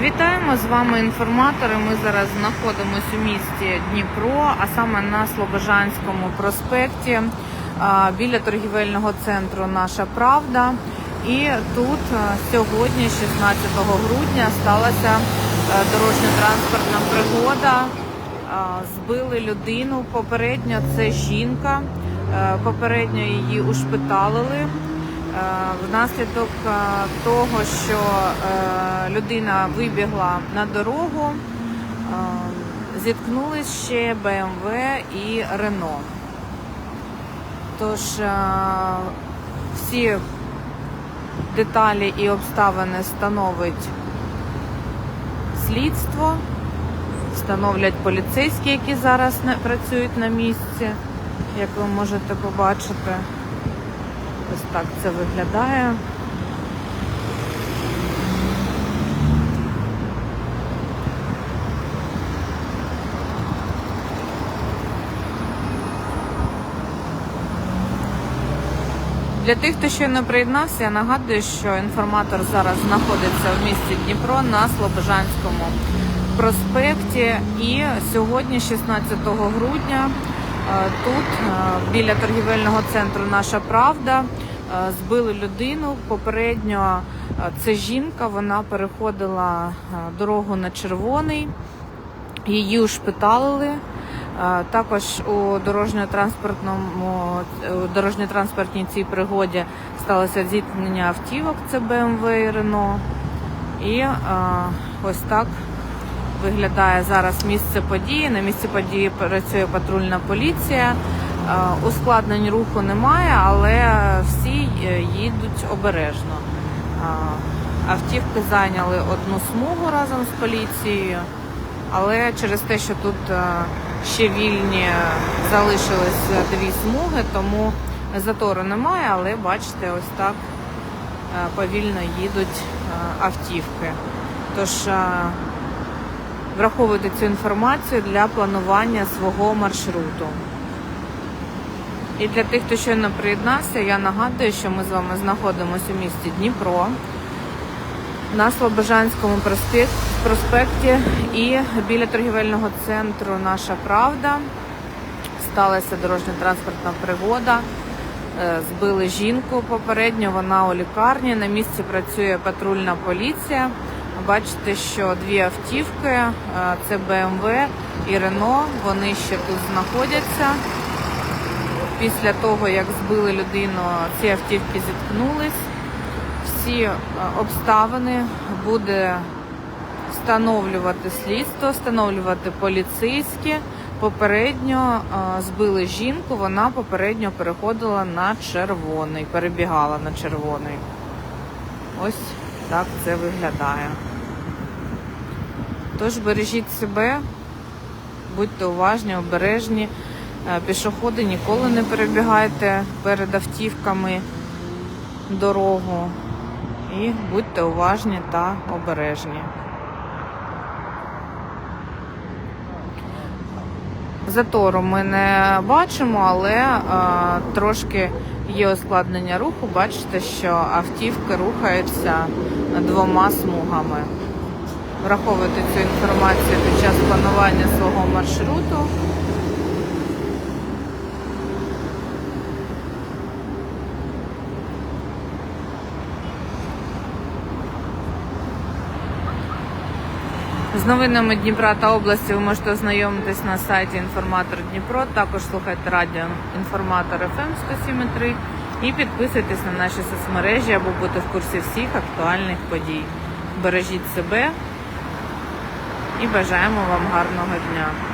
Вітаємо з вами інформатори. Ми зараз знаходимося у місті Дніпро, а саме на Слобожанському проспекті біля торгівельного центру Наша Правда. І тут сьогодні, 16 грудня, сталася дорожньо-транспортна пригода. Збили людину. Попередньо це жінка. Попередньо її ушпиталили. Е, Внаслідок е, того, що е, людина вибігла на дорогу, зіткнулись ще БМВ і Рено. Тож всі деталі і обставини становить слідство, встановлять поліцейські, які зараз працюють на місці, як ви можете побачити. Ось так це виглядає. Для тих, хто ще не приєднався, я нагадую, що інформатор зараз знаходиться в місті Дніпро на Слобожанському проспекті. І сьогодні, 16 грудня, тут е, біля торгівельного центру Наша Правда е, збили людину. Попередньо е, це жінка, вона переходила е, дорогу на червоний. Її ушпиталили. Е, Також у дорожньо-транспортному дорожньо-транспортній цій пригоді сталося зіткнення автівок. Це БМВ і Рено. І е, ось так виглядає зараз місце події. На місці події працює патрульна поліція. Е, Ускладнень руху немає, але всі е, їдуть обережно. Е, Автівки зайняли одну смугу разом з поліцією, але через те, що тут ще вільні залишились дві смуги, тому затору немає, але бачите, ось так повільно їдуть автівки. Тож враховуйте цю інформацію для планування свого маршруту. І для тих, хто щойно приєднався, я нагадую, що ми з вами знаходимося у місті Дніпро на Слобожанському проспекті і біля торгівельного центру Наша Правда сталася дорожньо-транспортна пригода. Е, Збили жінку попередньо, вона у лікарні. На місці працює патрульна поліція. Бачите, що дві автівки е, це БМВ і Рено. Вони ще тут знаходяться. Після того, як збили людину, ці автівки зіткнулись всі е, обставини буде встановлювати слідство, встановлювати поліцейські. Попередньо е, збили жінку, вона попередньо переходила на червоний, перебігала на червоний. Ось так це виглядає. Тож бережіть себе, будьте уважні, обережні. Е, Пішоходи ніколи не перебігайте перед автівками дорогу. І будьте уважні та обережні. Затору ми не бачимо, але е, трошки є ускладнення руху. Бачите, що автівки рухаються двома смугами. Враховуйте цю інформацію під час планування свого маршруту. З новинами Дніпра та області ви можете ознайомитись на сайті Інформатор Дніпро. Також слухайте радіо Інформатор ФМ 107.3 і підписуйтесь на наші соцмережі, аби бути в курсі всіх актуальних подій. Бережіть себе і бажаємо вам гарного дня.